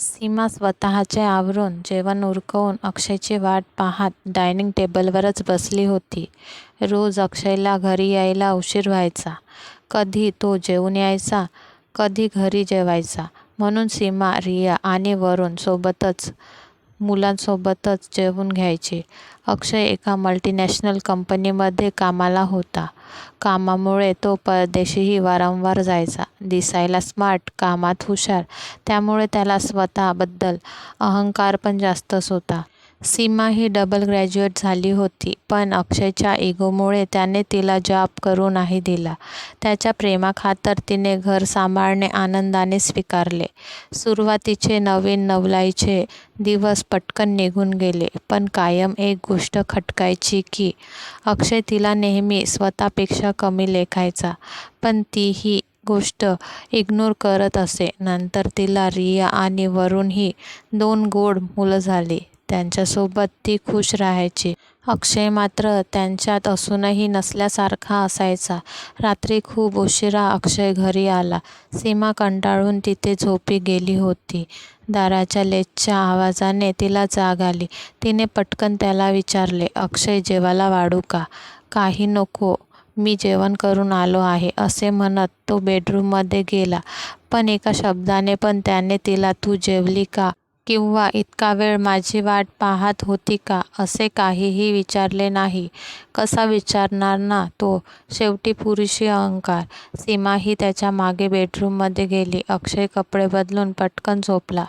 सीमा स्वतःचे आवरून जेवण उरकवून अक्षयची वाट पाहत डायनिंग टेबलवरच बसली होती. रोज अक्षयला घरी यायला उशीर व्हायचा. कधी तो जेवून यायचा, कधी घरी जेवायचा. म्हणून सीमा, रिया आणि वरूण सोबतच मुलांसोबतच जेवून घ्यायचे अक्षय एका मल्टिनॅशनल कंपनीमध्ये कामाला होता. कामामुळे तो परदेशीही वारंवार जायचा. दिसायला स्मार्ट, कामात हुशार, त्यामुळे त्याला स्वतःबद्दल अहंकार पण जास्तच होता. सीमा ही डबल ग्रॅज्युएट झाली होती. पण अक्षयच्या इगोमुळे त्याने तिला जॉब करू नाही दिला. त्याच्या प्रेमाखातर तिने घर सांभाळणे आनंदाने स्वीकारले. सुरुवातीचे नवीन नवलाईचे दिवस पटकन निघून गेले. पण कायम एक गोष्ट खटकायची की अक्षय तिला नेहमी स्वतःपेक्षा कमी लेखायचा. पण ती ही गोष्ट इग्नोर करत असे. नंतर तिला रिया आणि वरूण ही दोन गोड मुलं झाली. त्यांच्यासोबत ती खुश राहायची. अक्षय मात्र त्यांच्यात असूनही नसल्यासारखा असायचा. रात्री खूप उशिरा अक्षय घरी आला. सीमा कंटाळून तिथे झोपी गेली होती. दाराच्या लेचच्या आवाजाने तिला जाग आली. तिने पटकन त्याला विचारले, अक्षय जेवायला वाढू का? काही नको, मी जेवण करून आलो आहे असे म्हणत तो बेडरूममध्ये गेला. पण एका शब्दाने पण त्याने तिला तू जेवली का? किंवा इतका वेळ माझी वाट पाहात होती का? असे काहीही विचारले नाही. कसा विचारणार ना तो? शेवटी पुरुषी अहंकार. सीमाही त्याच्यामागे बेडरूममध्ये गेली. अक्षय कपडे बदलून पटकन झोपला.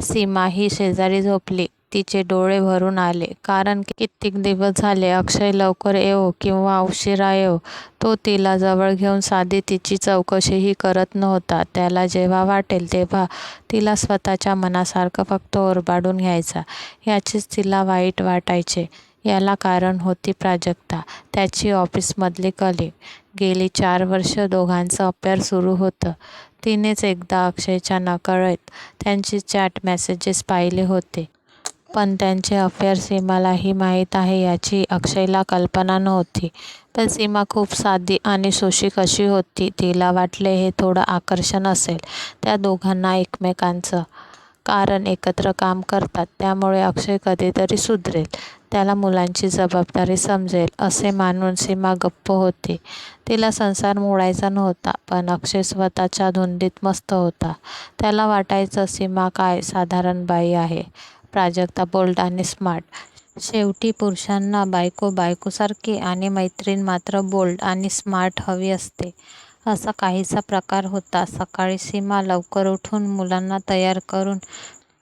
सीमाही शेजारी झोपली. तिचे डोळे भरून आले. कारण कित्येक दिवस झाले अक्षय लवकर येवो किंवा उशिरा येवो, तो तिला जवळ घेऊन साधी तिची चौकशीही करत नव्हता. त्याला जेव्हा वाटेल तेव्हा तिला स्वतःच्या मनासारखं फक्त ओरबाडून घ्यायचा. याचेच तिला वाईट वाटायचे. याला कारण होती प्राजक्ता, त्याची ऑफिसमधली कलीग. गेली चार वर्ष दोघांचं अफेअर सुरू होतं. तिनेच एकदा अक्षयच्या नकळत त्यांची चॅट मेसेजेस पाहिले होते. पण त्यांचे अफेअर सीमालाही माहीत आहे याची अक्षयला कल्पना नव्हती. पण सीमा खूप साधी आणि सुशिक अशी होती. तिला वाटले हे थोडं आकर्षण असेल त्या दोघांना एकमेकांचं. कारण एकत्र काम करतात. त्यामुळे अक्षय कधीतरी सुधरेल, त्याला मुलांची जबाबदारी समजेल असे मानून सीमा गप्प होती. तिला संसार मोडायचा नव्हता. पण अक्षय स्वतःच्या धुंदीत मस्त होता. त्याला वाटायचं सीमा काय साधारण बाई आहे. प्राजक्ता बोल्ड आणि स्मार्ट. शेवटी पुरुषांना बायको बायकोसारखी आणि मैत्रीण मात्र बोल्ड आणि स्मार्ट हवी असते. असा काहीसा प्रकार होता. सकाळी सीमा लवकर उठून मुलांना तयार करून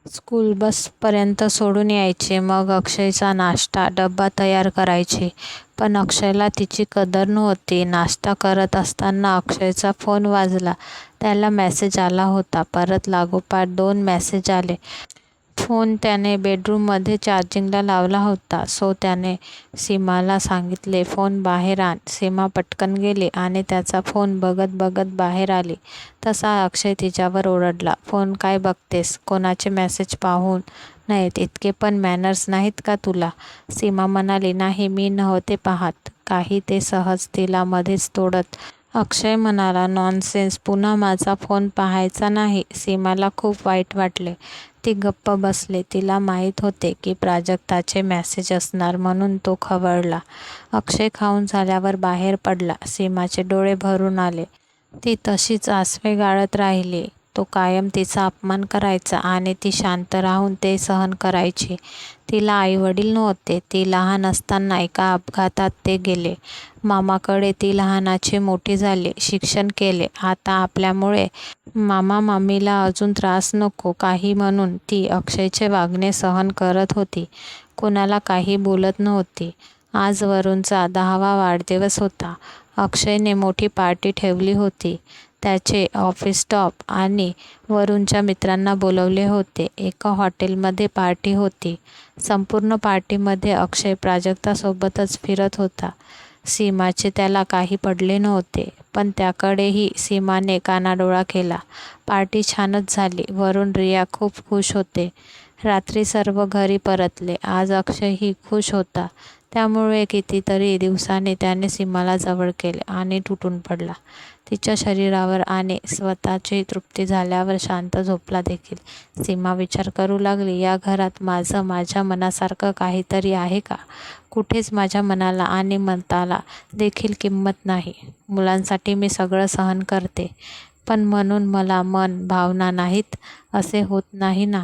स्कूल बसपर्यंत सोडून यायचे मग अक्षयचा नाश्ता डब्बा तयार करायची. पण अक्षयला तिची कदर नव्हती. नाश्ता करत असताना अक्षयचा फोन वाजला. त्याला मेसेज आला होता. परत लागोपाठ दोन मेसेज आले. फोन त्याने बेडरूममध्ये चार्जिंगला लावला होता. सो त्याने सीमाला सांगितले फोन बाहेर आण. सीमा पटकन गेली आणि त्याचा फोन बघत बघत बाहेर आली. तसा अक्षय तिच्यावर ओरडला, फोन काय बघतेस? कोणाचे मेसेज पाहून नयेत इतके पण मॅनर्स नाहीत का तुला? सीमा म्हणाली, नाही मी नव्हते पाहत. काही ते सहज तिला मध्येच तोडत अक्षय म्हणाला, नॉनसेन्स पुन्हा माझा फोन पाहायचा नाही. सीमाला खूप वाईट वाटले. ती गप्प बसली. तिला माहीत होते की प्राजक्ताचे मॅसेज असणार म्हणून तो खवळला. अक्षय खाऊन झाल्यावर बाहेर पडला. सीमाचे डोळे भरून आले. ती तशीच आसवे गाळत राहिली. तो कायम तिचा अपमान करायचा आणि ती शांत राहून ते सहन करायची. तिला आईवडील नव्हते. ती लहान असताना एका अपघातात ते गेले. मामाकडे ती लहानाची मोठी झाली. शिक्षण केले. आता आपल्यामुळे मामा मामीला अजून त्रास नको काही म्हणून ती अक्षयचे वागणे सहन करत होती. कुणाला काही बोलत नव्हती. आज वरूणचा दहावा वाढदिवस होता. अक्षयने मोठी पार्टी ठेवली होती. त्याचे ऑफिस स्टॉप आणि वरूणच्या मित्रांना बोलवले होते. एका हॉटेलमध्ये पार्टी होती. संपूर्ण पार्टीमध्ये अक्षय प्राजक्तासोबतच फिरत होता. सीमाचे त्याला काही पडले नव्हते. पण त्याकडेही सीमाने कानाडोळा केला. पार्टी छानच झाली. वरुण रिया खूप खुश होते. रात्री सर्व घरी परतले. आज अक्षयही खुश होता. त्यामुळे कितीतरी दिवसाने त्याने सीमाला जवळ केले आणि तुटून पडला. तिच्या शरीरावर आणि स्वतःची तृप्ती झाल्यावर शांत झोपला देखील. सीमा विचार करू लागली, या घरात माझं माझ्या मनासारखं काहीतरी आहे का? कुठेच माझ्या मनाला आणि मताला देखील किंमत नाही. मुलांसाठी मी सगळं सहन करते, पण म्हणून मला मन, भावना नाहीत असे होत नाही ना?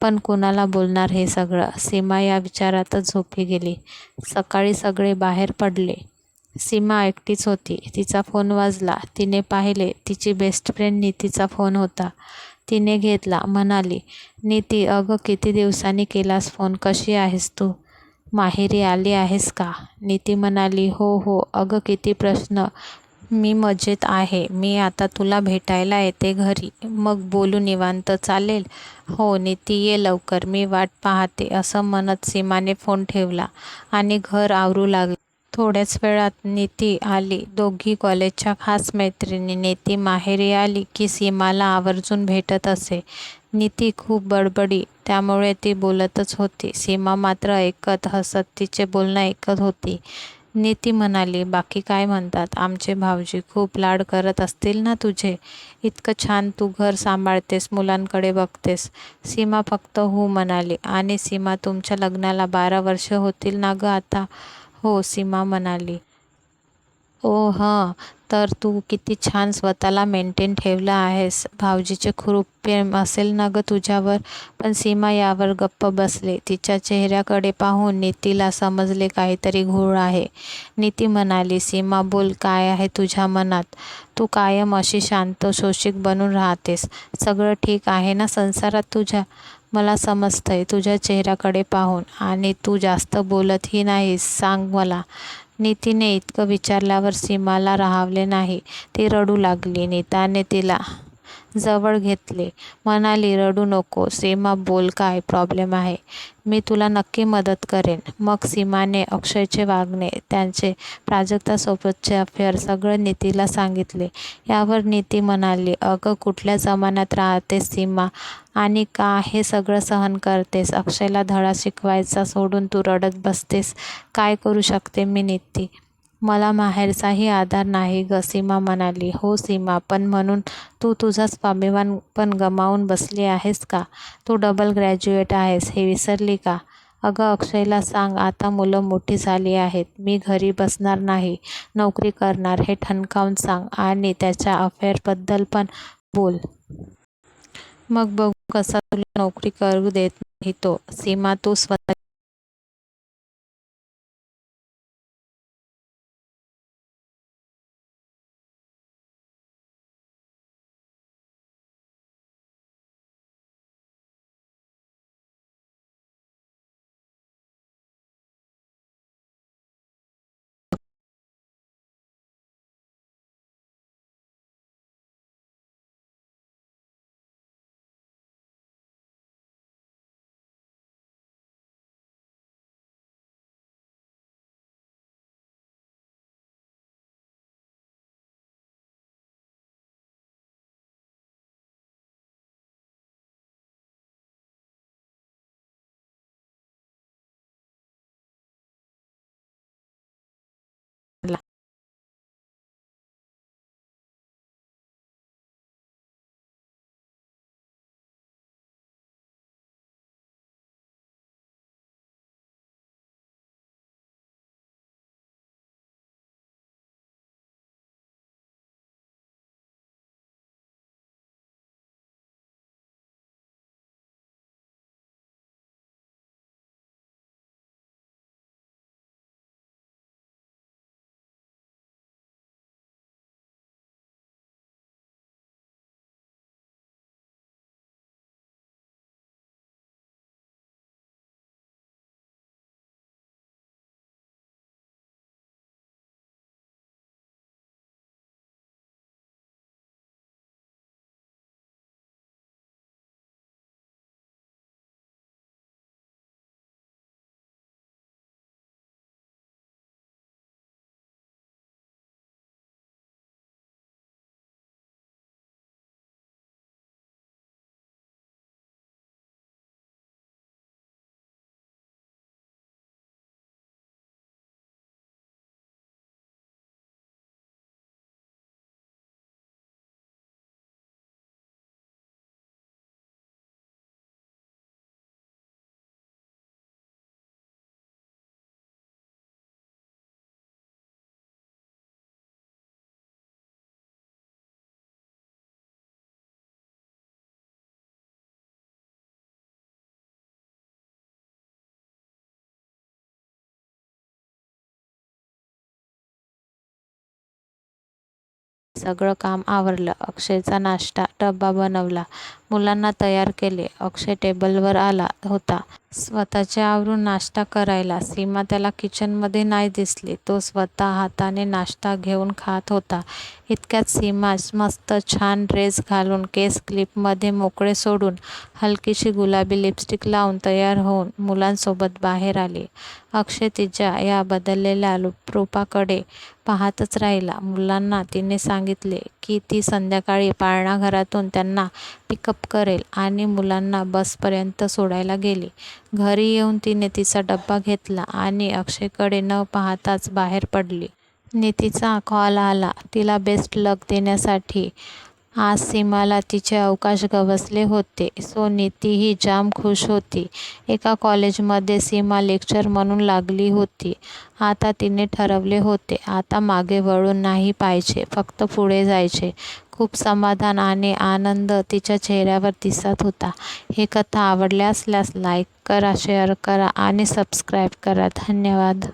पण कुणाला बोलणार हे सगळं? सीमा या विचारातच झोपी गेली. सकाळी सगळे बाहेर पडले. सीमा एकटीच होती. तिचा फोन वाजला. तिने पाहिले. तिची बेस्ट फ्रेंड नीतीचा फोन होता. तिने घेतला. म्हणाली, नीती अगं किती दिवसांनी केलास फोन. कशी आहेस तू? माहेरी आली आहेस का? नीती म्हणाली, हो हो. अगं किती प्रश्न. मी मजेत आहे. मी आता तुला भेटायला येते घरी. मग बोलू निवांत. चालेल? हो नीती ये लवकर. मी वाट पाहते. असं म्हणत सीमाने फोन ठेवला आणि घर आवरू लागले थोड्याच वेळात नीती आली. दोघी कॉलेजच्या खास मैत्रिणी. नीती माहेरी आली की सीमाला आवर्जून भेटत असे. नीती खूप बडबडी, त्यामुळे ती बोलतच होती. सीमा मात्र ऐकत, हसत तिचे बोलणं ऐकत होती. नीती म्हणाली, बाकी काय म्हणतात? आमचे भाऊजी खूप लाड करत असतील ना तुझे? इतकं छान तू घर सांभाळतेस, मुलांकडे बघतेस. सीमा फक्त हो म्हणाली. आणि सीमा तुमच्या लग्नाला बारा वर्ष होतील ना गं आता? हो, सीमा म्हणाली. ओ हं, तर तू किती छान स्वतःला मेंटेन ठेवलं आहेस. भाऊजीचे खूप प्रेम असेल ना गं तुझ्यावर? पण सीमा यावर गप्प बसले तिच्या चेहऱ्याकडे पाहून नीतीला समजले काहीतरी घोळ आहे. नीती म्हणाली, सीमा बोल, काय आहे तुझ्या मनात? तू कायम अशी शांत, शोषिक बनून राहतेस. सगळं ठीक आहे ना संसारात तुझ्या? मला समजतंय तुझ्या चेहऱ्याकडे पाहून. आणि तू जास्त बोलतही नाहीस. सांग मला. नीतीने इतकं विचारल्यावर सीमाला राहावले नाही. ती रडू लागली. नीताने तिला जवळ घेतले. म्हणाली, रडू नको. सीमा बोल, काय प्रॉब्लेम आहे? मी तुला नक्की मदत करेन. मग सीमाने अक्षयचे वागणे, त्यांचे प्राजक्तासोबतचे अफेअर सगळं नीतीला सांगितले. यावर नीती म्हणाली, अगं कुठल्या जमान्यात राहतेस सीमा? आणि का हे सगळं सहन करतेस? अक्षयला धडा शिकवायचा सोडून तू रडत बसतेस. काय करू शकते मी नीती? मला माहेरचाही आधार नाही गं. सीमा म्हणाली, हो सीमा, पण म्हणून तू तुझा स्वाभिमान पण गमावून बसली आहेस का? तू डबल ग्रॅज्युएट आहेस हे विसरली का? अगं अक्षयला सांग, आता मुलं मोठी झाली आहेत. मी घरी बसणार नाही, नोकरी करणार हे ठणकावून सांग. आणि त्याच्या अफेअरबद्दल पण बोल. मग बघू कसा तुला नोकरी करू देत नाही तो. सीमा तू स्वतः सगळं काम आवरलं. अक्षयचा नाश्ता डब्बा बनवला. मुलांना तयार केले. अक्षय टेबलवर आला होता स्वतःचे आवरून नाश्ता करायला. सीमा त्याला किचनमध्ये नाही दिसली. तो स्वतः हाताने नाश्ता घेऊन खात होता. इतक्यात सीमा मस्त छान ड्रेस घालून, केस क्लिपमध्ये मोकळे सोडून, हलकीशी गुलाबी लिपस्टिक लावून तयार होऊन मुलांसोबत बाहेर आली. अक्षय तिच्या या बदललेल्या रूपाकडे पाहतच राहिला. मुलांना तिने सांगितले की ती संध्याकाळी पाळणाघरातून त्यांना पिकअप करेल आणि मुलांना बसपर्यंत सोडायला गेली. घरी येऊन तिने तिचा डब्बा घेतला आणि अक्षयकडे न पाहताच बाहेर पडली. नीतीचा कॉल आला तिला बेस्ट लक देण्यासाठी. आज सीमाला तिचे अवकाश गवसले होते सो नीती ही जाम खुश होती. एका कॉलेजमध्ये सीमा लेक्चर म्हणून लागली होती. आता तिने ठरवले होते आता मागे वळून नाही पाहायचे, फक्त पुढे जायचे. खूप समाधान आणि आनंद तिच्या चेहऱ्यावर दिसत होता. ही कथा आवडली असल्यास लाईक करा, शेअर करा आणि सबस्क्राईब करा. धन्यवाद.